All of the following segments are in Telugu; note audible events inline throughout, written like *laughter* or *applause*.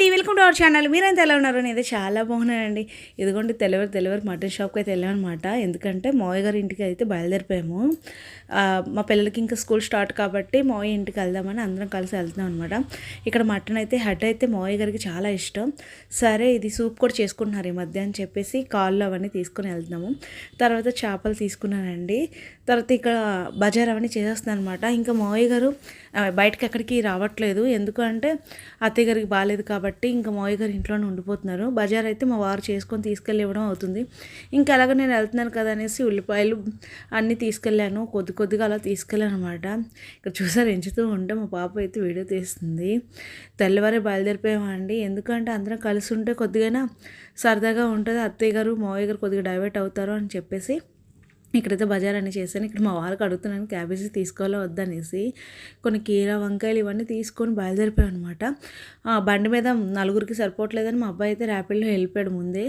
అండి వెల్కమ్ టు అవర్ ఛానల్. మీరైతే ఎలా ఉన్నారు? నేను చాలా బాగున్నానండి. ఇదిగోండి తెల్లవారు తెల్లవారు మటన్ షాప్కి అయితే వెళ్ళామన్నమాట. ఎందుకంటే మావయ్య గారి ఇంటికి అయితే బయలుదేరిపోయాము. మా పిల్లలకి ఇంకా స్కూల్ స్టార్ట్ కాబట్టి మావయ్య ఇంటికి వెళ్దామని అందరం కలిసి వెళ్తున్నాం అనమాట ఇక్కడ మటన్ అయితే హెడ్ అయితే మావయ్య గారికి చాలా ఇష్టం. సరే ఇది సూప్ కూడా చేసుకుంటున్నారు ఈ మధ్య అని చెప్పేసి కాళ్ళు అవన్నీ తీసుకొని వెళ్తున్నాము. తర్వాత చేపలు తీసుకున్నానండి. తర్వాత ఇక్కడ బజార్ అవన్నీ చేసేస్తుంది అనమాట ఇంకా మావయ్య గారు బయటకి ఎక్కడికి రావట్లేదు. ఎందుకంటే అత్తయ్య గారికి బాగాలేదు కాబట్టి ఇంకా మావయ్య గారు ఇంట్లోనే ఉండిపోతున్నారు. బజార్ అయితే మా వారు చేసుకొని తీసుకెళ్ళి ఇవ్వడం అవుతుంది. ఇంకా అలాగ నేను వెళ్తున్నాను కదా అనేసి ఉల్లిపాయలు అన్నీ తీసుకెళ్ళాను. కొద్ది కొద్దిగా అలా తీసుకెళ్ళాను అనమాట ఇక్కడ చూసారు ఎంచుతూ ఉంటే మా పాప అయితే వీడియో తీస్తుంది. తెల్లవారే బయలుదేరిపోయామండి. ఎందుకంటే అందరం కలిసి ఉంటే కొద్దిగా సరదాగా ఉంటుంది. అత్తయ్య గారు మావయ్య గారు కొద్దిగా డైవర్ట్ అవుతారు అని చెప్పేసి ఇక్కడైతే బజార్ అని చేశాను. ఇక్కడ మా వారికి అడుగుతున్నాను క్యాబేజీ తీసుకోవాలో వద్దనేసి కొన్ని కీర వంకాయలు ఇవన్నీ తీసుకొని బయలుదేరిపోయాం అనమాట బండి మీద నలుగురికి సరిపోవట్లేదని మా అబ్బాయి అయితే ర్యాపిడ్లో వెళ్ళిపోయాడు ముందే.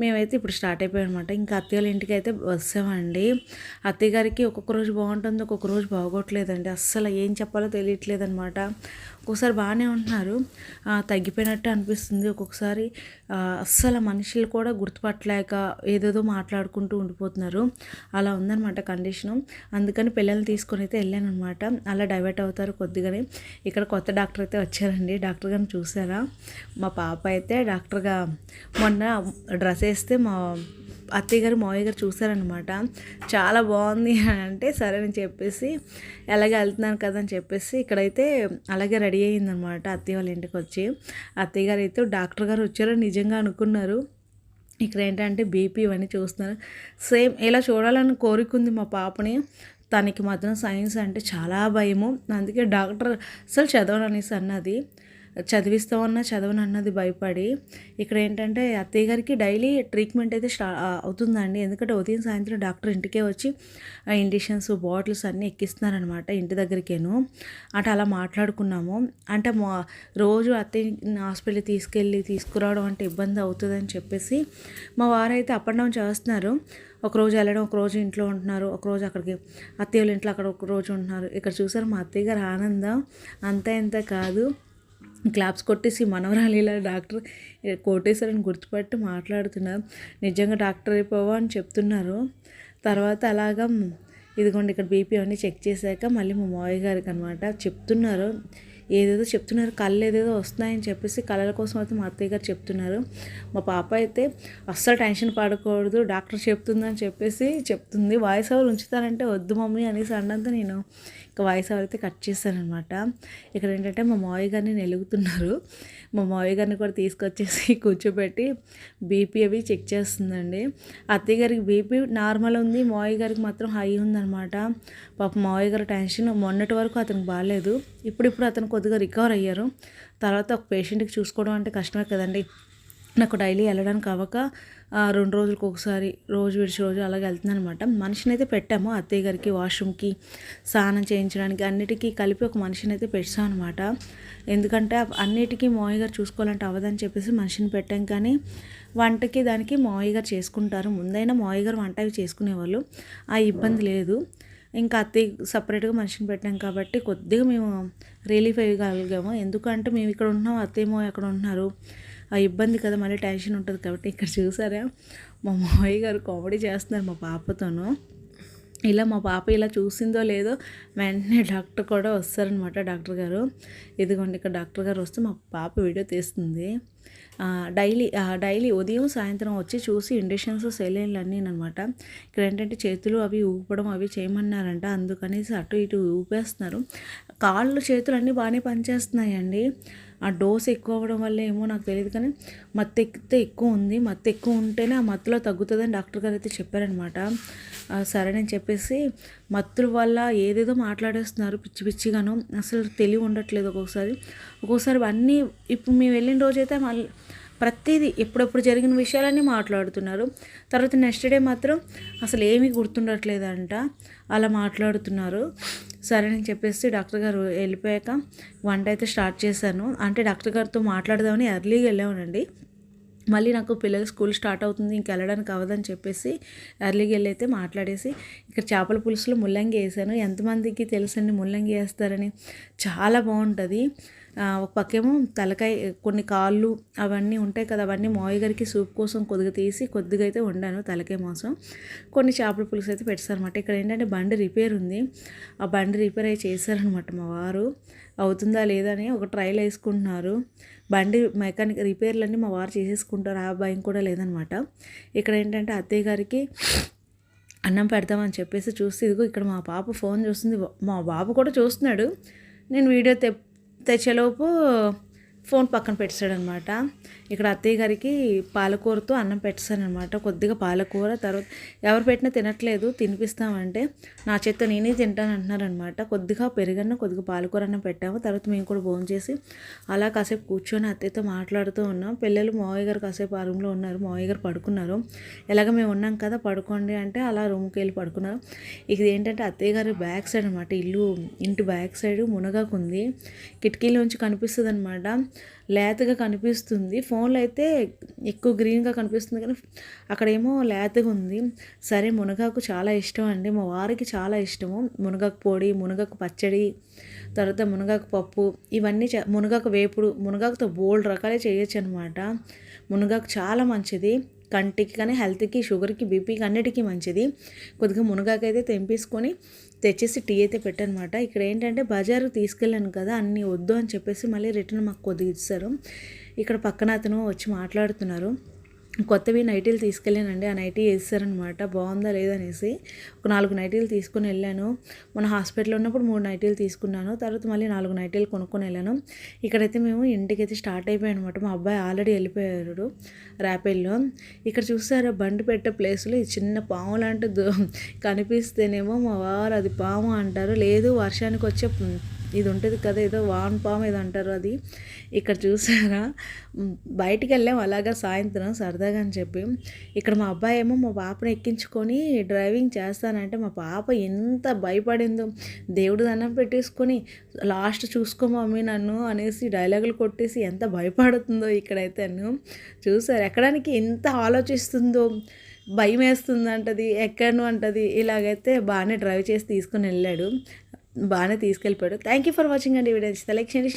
మేమైతే ఇప్పుడు స్టార్ట్ అయిపోయాం అనమాట ఇంకా అత్తయ్య ఇంటికి అయితే వస్తామండి అత్తయ్య గారికి ఒక్కొక్క రోజు బాగుంటుంది ఒక్కొక్క రోజు బాగోట్లేదండి. అస్సలు ఏం చెప్పాలో తెలియట్లేదు అనమాట ఒక్కొక్కసారి బాగానే ఉంటున్నారు. తగ్గిపోయినట్టు అనిపిస్తుంది. ఒక్కొక్కసారి అస్సలు మనుషులు కూడా గుర్తుపట్టలేక ఏదేదో మాట్లాడుకుంటూ ఉండిపోతున్నారు. అలా ఉందన్నమాట కండిషను. అందుకని పిల్లల్ని తీసుకొని అయితే వెళ్ళాను అనమాట అలా డైవర్ట్ అవుతారు కొద్దిగానే. ఇక్కడ కొత్త డాక్టర్ అయితే వచ్చారండి. డాక్టర్ గారిని చూసారా? మా పాప అయితే డాక్టర్గా మొన్న డ్రెస్ వేస్తే మా అత్తయ్య గారు మావయ్య గారు చూసారనమాట చాలా బాగుంది అని అంటే సరే అని చెప్పేసి ఎలాగే వెళ్తున్నాను కదా అని చెప్పేసి ఇక్కడైతే అలాగే రెడీ అయ్యిందనమాట అత్తయ్య వాళ్ళ ఇంటికి వచ్చి. అత్తయ్య గారు అయితే డాక్టర్ గారు వచ్చారో నిజంగా అనుకున్నారు. ఇక్కడ ఏంటంటే బీపీ ఇవన్నీ చూస్తున్నారు. సేమ్ ఇలా చూడాలని కోరికుంది మా పాపని. తనకి మాత్రం సైన్స్ అంటే చాలా భయము. అందుకే డాక్టర్ అసలు చదవననేసి అన్నది చదివిస్తామన్నా చదవను అన్నది భయపడి ఇక్కడ ఏంటంటే అత్తయ్య గారికి డైలీ ట్రీట్మెంట్ అయితే స్టా అవుతుందండి. ఎందుకంటే ఉదయం సాయంత్రం డాక్టర్ ఇంటికే వచ్చి ఇండిషన్స్ బాటిల్స్ అన్నీ ఎక్కిస్తున్నారనమాట ఇంటి దగ్గరికేను. అంటే అలా మాట్లాడుకున్నాము. అంటే మా రోజు అత్తయ్య హాస్పిటల్ తీసుకెళ్ళి తీసుకురావడం అంటే ఇబ్బంది అవుతుందని చెప్పేసి మా వారైతే అప్ అండ్ డౌన్ చేస్తున్నారు. ఒక రోజు వెళ్ళడం ఒక రోజు ఇంట్లో ఉంటున్నారు ఒకరోజు అక్కడికి అత్తయ్య వాళ్ళ ఇంట్లో అక్కడ ఒక రోజు ఉంటున్నారు. ఇక్కడ చూసారు మా అత్తయ్య గారు ఆనందం? అంత ఇంత కాదు. క్లాప్స్ కొట్టేసి మనవరాలు ఇలా డాక్టర్ కోటేశ్వరని గుర్తుపట్టి మాట్లాడుతున్నారు. నిజంగా డాక్టర్ అయిపోవా అని చెప్తున్నారు. తర్వాత అలాగా ఇదిగోండి ఇక్కడ బీపీ అన్నీ చెక్ చేశాక మళ్ళీ మా మావయ్య గారికి అనమాట చెప్తున్నారు. ఏదేదో చెప్తున్నారు కళ్ళు ఏదేదో వస్తున్నాయని చెప్పేసి కళ్ళల కోసం అయితే మా అత్తయ్య గారు చెప్తున్నారు. మా పాప అయితే అస్సలు టెన్షన్ పడకూడదు డాక్టర్ చెప్తుందని చెప్పేసి చెప్తుంది. వాయిస్ ఓవర్ ఉంచుతారంటే వద్దు మమ్మీ అనేసి అన్నంత నేను ఇక వాయిస్ ఓవర్ అయితే కట్ చేశానమాట ఇక్కడ ఏంటంటే మా మావయ్య గారిని నెలుగుతున్నారు. మా మావయ్య గారిని కూడా తీసుకొచ్చేసి *laughs* కూర్చోబెట్టి బీపీ అవి చెక్ చేస్తుందండి. అత్తయ్య గారికి బీపీ నార్మల్ ఉంది మావయ్య గారికి మాత్రం హై ఉందన్నమాట పాప మావయ్య గారు టెన్షన్ మొన్నటి వరకు అతనికి బాగాలేదు. ఇప్పుడిప్పుడు అతను కొద్దిగా రికవర్ అయ్యారు. తర్వాత ఒక పేషెంట్కి చూసుకోవడం అంటే కష్టమే కదండి. నాకు డైలీ వెళ్ళడానికి అవ్వక రెండు రోజులకు ఒకసారి రోజు విడిచి రోజు అలాగే వెళ్తున్నాను అనమాట మనిషిని అయితే పెట్టాము అత్తయ్య గారికి వాష్రూమ్కి స్నానం చేయించడానికి అన్నిటికీ కలిపి ఒక మనిషిని అయితే పెట్టాం అనమాట ఎందుకంటే అన్నిటికీ మావయ్య గారు చూసుకోవాలంటే అవ్వదని చెప్పేసి మనిషిని పెట్టాం కానీ వంటకి దానికి మావయ్య గారు చేసుకుంటారు. ముందైనా మావయ్య గారు వంట అవి చేసుకునేవాళ్ళు. ఆ ఇబ్బంది లేదు. ఇంకా అత్తయ్య సపరేట్గా మనిషిని పెట్టాం కాబట్టి కొద్దిగా మేము రిలీఫ్ అయ్యగలిగాము. ఎందుకంటే మేము ఇక్కడ ఉంటున్నాం అత్తయ్యమో ఎక్కడ ఉంటున్నారు. ఆ ఇబ్బంది కదా మళ్ళీ టెన్షన్ ఉంటుంది కాబట్టి ఇక్కడ చూసారా? మా మావయ్య గారు కామెడీ చేస్తున్నారు మా పాపతోనూ. ఇలా మా పాప ఇలా చూసిందో లేదో వెంటనే డాక్టర్ కూడా వస్తారనమాట డాక్టర్ గారు. ఇదిగోండి ఇక్కడ డాక్టర్ గారు వస్తే మా పాప వీడియో తీస్తుంది. డైలీ డైలీ ఉదయం సాయంత్రం వచ్చి చూసి ఇండక్షన్స్ సెలైన్లు అన్నీ అనమాట ఇక్కడ ఏంటంటే చేతులు అవి ఊపడం అవి చేయమన్నారంట అందుకనేసి అటు ఇటు ఊపేస్తున్నారు. కాళ్ళు చేతులు అన్నీ బాగానే పనిచేస్తున్నాయండి. ఆ డోస్ ఎక్కువ అవ్వడం వల్ల ఏమో నాకు తెలియదు కానీ మత్తు ఎక్కితే ఎక్కువ ఉంది. మత్తు ఎక్కువ ఉంటేనే ఆ మత్తులో తగ్గుతుందని డాక్టర్ గారు అయితే చెప్పారనమాట సరేనని చెప్పేసి మత్తుల వల్ల ఏదేదో మాట్లాడేస్తున్నారు పిచ్చి పిచ్చిగాను. అసలు తెలివి ఉండట్లేదు ఒక్కొక్కసారి. ఒక్కొక్కసారి అన్నీ ఇప్పుడు మేము వెళ్ళిన రోజైతే మళ్ళీ ప్రతిదీ ఎప్పుడప్పుడు జరిగిన విషయాలన్నీ మాట్లాడుతున్నారు. తర్వాత నెక్స్ట్ డే మాత్రం అసలు ఏమీ గుర్తుండట్లేదంట. అలా మాట్లాడుతున్నారు. సరే అని చెప్పేసి డాక్టర్ గారు వెళ్ళిపోయాక వంట అయితే స్టార్ట్ చేశాను. అంటే డాక్టర్ గారితో మాట్లాడదామని ఎర్లీగా వెళ్ళామనండి మళ్ళీ నాకు పిల్లలు స్కూల్ స్టార్ట్ అవుతుంది ఇంక వెళ్ళడానికి అవ్వదని చెప్పేసి ఎర్లీగా వెళ్ళి అయితే మాట్లాడేసి ఇక్కడ చేపల పులుసులో ముల్లంగి వేసాను. ఎంతమందికి తెలుసండి ముల్లంగి వేస్తారని? చాలా బాగుంటుంది. ఒక పక్కేమో తలకాయ కొన్ని కాళ్ళు అవన్నీ ఉంటాయి కదా అవన్నీ మావయ్య గారికి సూప్ కోసం కొద్దిగా తీసి కొద్దిగా అయితే వండాను తలకాయ మాంసం. కొన్ని చేపల పులుసు అయితే పెట్టారనమాట ఇక్కడ ఏంటంటే బండి రిపేర్ ఉంది. ఆ బండి రిపేర్ అయి చేశారనమాట మా వారు. అవుతుందా లేదా అని ఒక ట్రైల్ వేసుకుంటున్నారు. బండి మెకానిక్ రిపేర్లన్నీ మా వారు చేసేసుకుంటారు. ఆ భయం కూడా లేదనమాట ఇక్కడ ఏంటంటే అత్తయ్య గారికి అన్నం పెడదామని చెప్పేసి చూస్తే ఇదిగో ఇక్కడ మా పాప ఫోన్ చూస్తుంది. మా బాబు కూడా చూస్తున్నాడు. నేను వీడియో తె తెచ్చేలోపు ఫోన్ పక్కన పెట్టాడనమాట ఇక్కడ అత్తయ్య గారికి పాలకూరతో అన్నం పెట్టానమాట కొద్దిగా పాలకూర తర్వాత ఎవరు పెట్టినా తినట్లేదు తినిపిస్తామంటే నా చేత్తో నేనే తింటాను అంటున్నారనమాట కొద్దిగా పెరుగన్న కొద్దిగా పాలకూర అన్నం పెట్టాము. తర్వాత మేము కూడా భోజనం చేసి అలా కాసేపు కూర్చొని అత్తయ్యతో మాట్లాడుతూ ఉన్నాం. పిల్లలు మావయ్య గారు కాసేపు ఆ రూమ్లో ఉన్నారు. మావయ్య గారు పడుకున్నారు. ఎలాగ మేము ఉన్నాం కదా పడుకోండి అంటే అలా రూమ్కి వెళ్ళి పడుకున్నారు. ఇది ఏంటంటే అత్తయ్య గారి బ్యాక్ సైడ్ అనమాట. ఇల్లు ఇంటి బ్యాక్ సైడ్ మునగాకు ఉంది కిటికీలోంచి కనిపిస్తుంది అనమాట లేతగా కనిపిస్తుంది. ఫోన్లో అయితే ఎక్కువ గ్రీన్గా కనిపిస్తుంది కానీ అక్కడేమో లేతగా ఉంది. సరే మునగాకు చాలా ఇష్టం అండి. మా వారికి చాలా ఇష్టము. మునగాకు పొడి మునగాకు పచ్చడి తర్వాత మునగాకు పప్పు ఇవన్నీ మునగాకు వేపుడు మునగాకుతో బోల్డ్ రకాలే చేయొచ్చు అనమాట మునగాకు చాలా మంచిది. కంటికి కానీ హెల్త్కి షుగర్కి బీపీకి అన్నిటికీ మంచిది. కొద్దిగా మునగాకు అయితే తెంపేసుకొని తెచ్చేసి టీ అయితే పెట్టనమాట. ఇక్కడ ఏంటంటే బజారు తీసుకెళ్ళాను కదా అన్నీ వద్దు అని చెప్పేసి మళ్ళీ రిటర్న్ మాకు కొద్దిగా ఇస్తారు ఇక్కడ పక్కన అతను వచ్చి మాట్లాడుతున్నారు. కొత్తవి నైటీలు తీసుకెళ్ళానండి. ఆ నైటీ వేసారనమాట. బాగుందా లేదనేసి ఒక నాలుగు నైటీలు తీసుకుని వెళ్ళాను. మన హాస్పిటల్లో ఉన్నప్పుడు మూడు నైటీలు తీసుకున్నాను. తర్వాత మళ్ళీ నాలుగు నైటీలు కొనుక్కొని వెళ్ళాను. ఇక్కడైతే మేము ఇంటికైతే స్టార్ట్ అయిపోయాను అనమాట మా అబ్బాయి ఆల్రెడీ వెళ్ళిపోయారు ర్యాపిల్లో ఇక్కడ చూసారా బండి పెట్టే ప్లేస్లో? ఈ చిన్న పాము లాంటి కనిపిస్తేనేమో మా వారు అది పాము అంటారు. లేదు వర్షానికి వచ్చే ఇది ఉంటుంది కదా ఏదో వాన్ పామ్ ఏదో అంటారు అది. ఇక్కడ చూసారా? బయటికి వెళ్ళాం అలాగా సాయంత్రం సరదాగా అని చెప్పి. ఇక్కడ మా అబ్బాయి ఏమో మా పాపను ఎక్కించుకొని డ్రైవింగ్ చేస్తానంటే మా పాప ఎంత భయపడిందో. దేవుడు దండం పెట్టేసుకొని లాస్ట్ చూసుకో మమ్మీ నన్ను అనేసి డైలాగులు కొట్టేసి ఎంత భయపడుతుందో ఇక్కడైతే నన్ను చూసారు? ఎక్కడానికి ఎంత ఆలోచిస్తుందో. భయం వేస్తుంది అంటది ఎక్కడను అంటది. ఇలాగైతే బాగానే డ్రైవ్ చేసి తీసుకుని వెళ్ళాడు. బాగానే తీసుకెళ్ళిపోయాడు. థ్యాంక్ యూ ఫర్ వాచింగ్ అండి వీడియో లైక్ చేయండి